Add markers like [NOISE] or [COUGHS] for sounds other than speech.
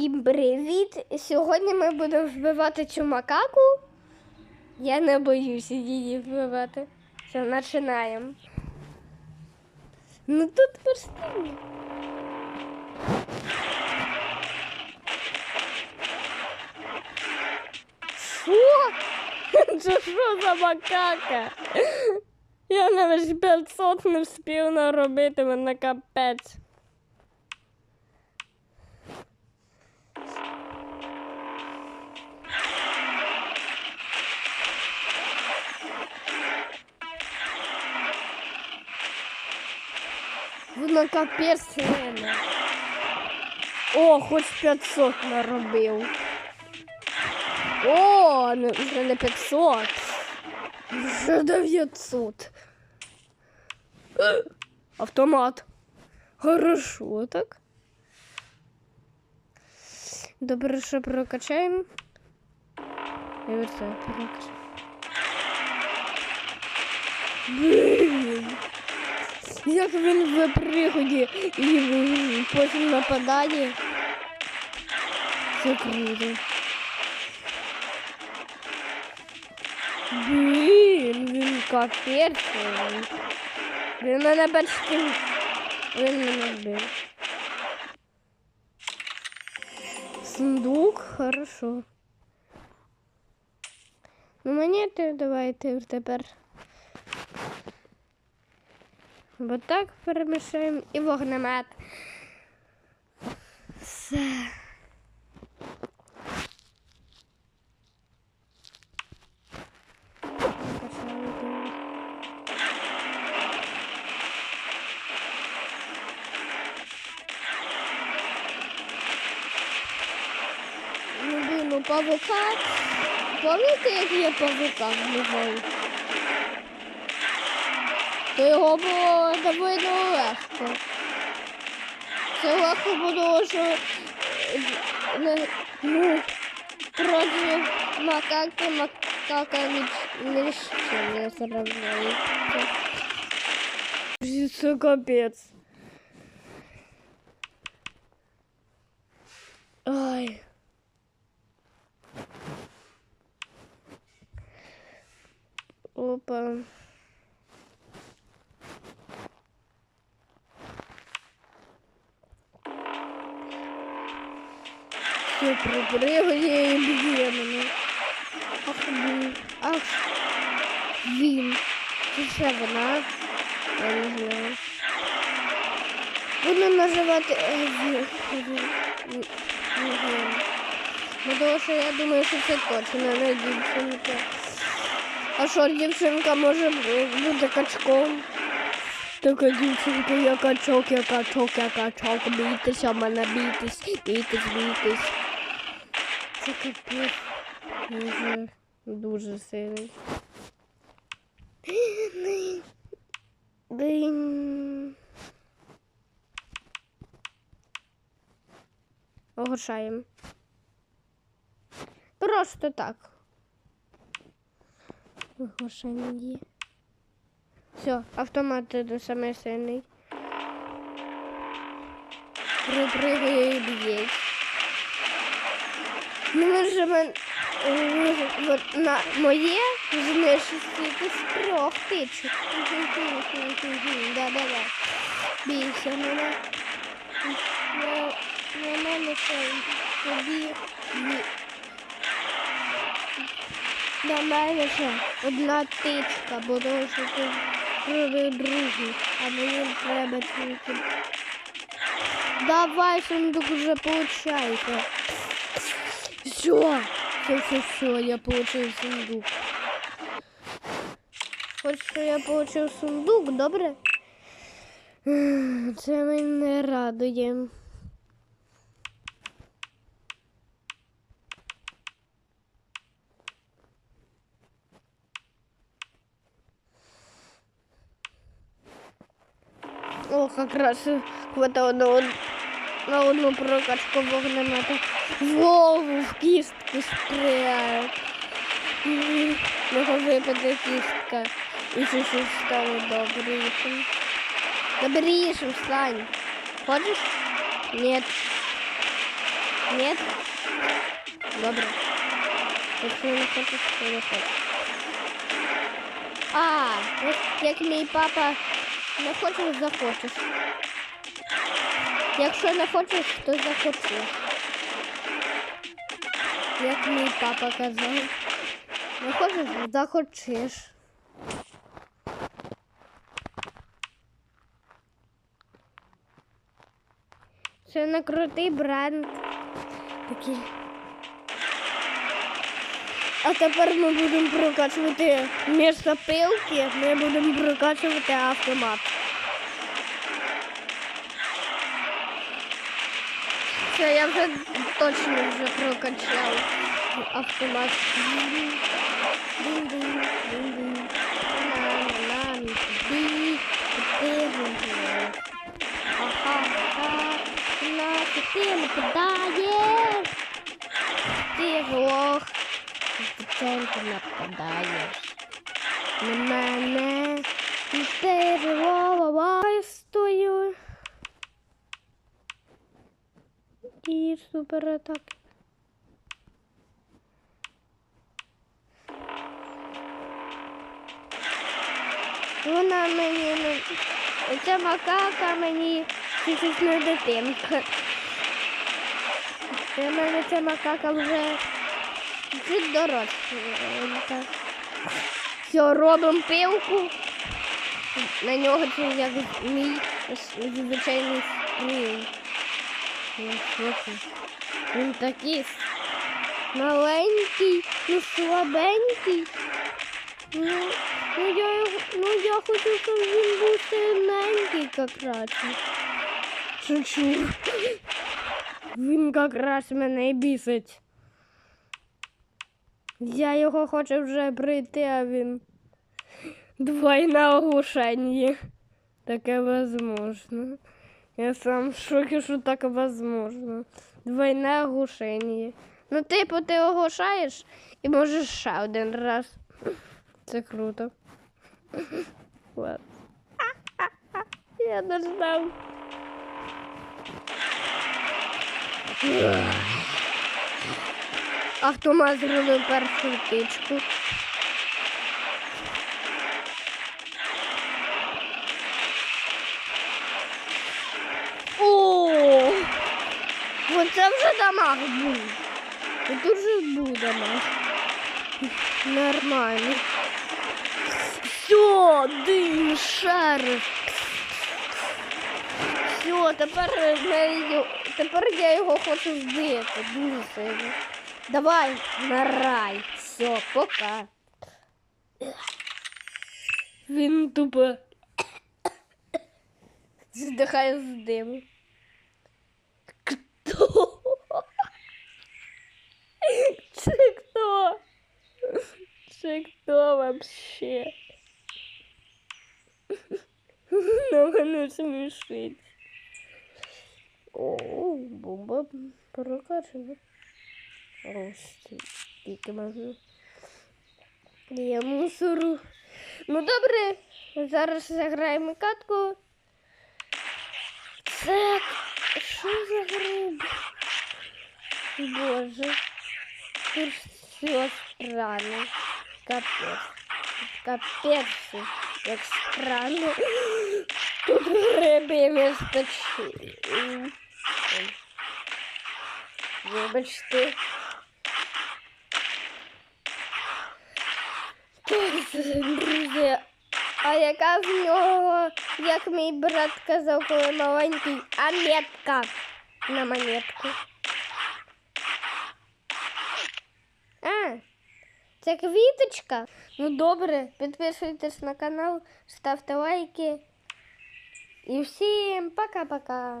Всім привіт! Сьогодні ми будемо вбивати цю макаку. Я не боюся її вбивати. Все, починаємо. Ну тут постійно. Що? [LAUGHS] Це що за макака? Я навіть 500 не встиг наробити мене капець. Воно капець сильно. О, хоч 500 наробив. О, не- вже не 500. Вже 900. Е, Автомат. Хорошо, так. Добре, що прокачаємо. І оце прокачаємо. Блін. Як він в пригоді і потім нападає. Це круто. Блін, він капець. він. Мене почти... Він мене вбив. Сундук, хорошо. Ну мені ти давайте тепер. Бо так перемішаємо і вогнемет. Все. Любимо павука. Пам'ятаєте, як я павука вбивав? То його було доволі легко. Це легко було, що е, не- ну, проти макаки макака ні, ні з чим не сравняється. Це капець. Ай. Опа. Все припригує і б'є. Ах, блін. Ах. Він. Це ще вона. Я не знаю. Буду називати Ві- Ві- Ві- Вігем. Ну, тому я думаю, що це точно не дівчинка. А що, дівчинка може бу- бути качком? Така дівчинка, я качок, я качок, я качок, бійтеся мене, бійтесь, бійтесь, бійтесь. Це капець. Дуже, дуже сильний. Огоршаємо. Просто так. Оголошення. Все, автомат до саме сильний. Припригує і б'є. Ну, може, мен... е, от на моє знищити з трьох тичок. Да-да-да. Бійся мене. На, мене тобі бі- на мене ще одна тичка, бо тому що ти робив другу, а мені треба тільки. Давай, сундук вже получається. Все, все, все, все, я получив сундук. Хоч що я получив сундук, добре? Це мене радує. О, якраз хватало на. на одну прокачку вогнемета. Вову в кістку стріляє. Його випаде кістка. І це щось стало добрішим. Добрішим, Сань. Хочеш? Нет. Ні? Добре. Якщо не хочеш, то не хочеш. А, як, як мій папа не хочеш, захочеш. Якщо не хочеш, то захочеш. Як мій папа казав. Не хочеш, захочеш. Це не крутий бренд. Такий. А тепер ми будемо прокачувати місто пилки, ми будемо прокачувати автомат. Це я вже точно вже прокачала автомат. Ти Ха-ха-ха, на ти. Ти лох. Ти нападаєш. На мене. Перелова стою. І супер атаки. Вона мені. Ця макака мені чуть-чуть не дитинка. Для мене ця макака вже чуть доросла. Все, робимо пилку. На нього це як мій звичайний стріл. Він такий маленький, ну слабенький. Ну, ну, я, ну я хочу, щоб він був сильненький якраз. Шучу. Він якраз мене бісить. Я його хочу вже прийти, а він двойне оглушення. Таке возможно. Я сам в шокі, що так возможно. Двойне оглушення. Ну, типу, ти оглушаєш і можеш ще один раз. Це круто. Я не ждав. Автомат зробив першу тичку. О! Оце вже дамаг був. Тут вже був дамаг. Нормально. Все, дим, шарик. Все, тепер, ми тепер я його хочу вбити. Дуже сильно. Давай, на рай. Все, пока. Він тупо [COUGHS] здихає з диму. Хто? Це хто? Це хто вообще? [LAUGHS] Ну, мене смішить. О, бомба прокачана. Скільки можна. Я мусору. Ну добре, зараз заграємо катку. Це що за гриб? Боже. Тут все странно. Капець. Капець, як странно. Тут чи- Ой. Вибачте. Друзі, а яка в нього, як мій брат казав, коли маленький, а метка на монетку. А, це квіточка. Ну добре, підписуйтесь на канал, ставте лайки. І всім пока-пока.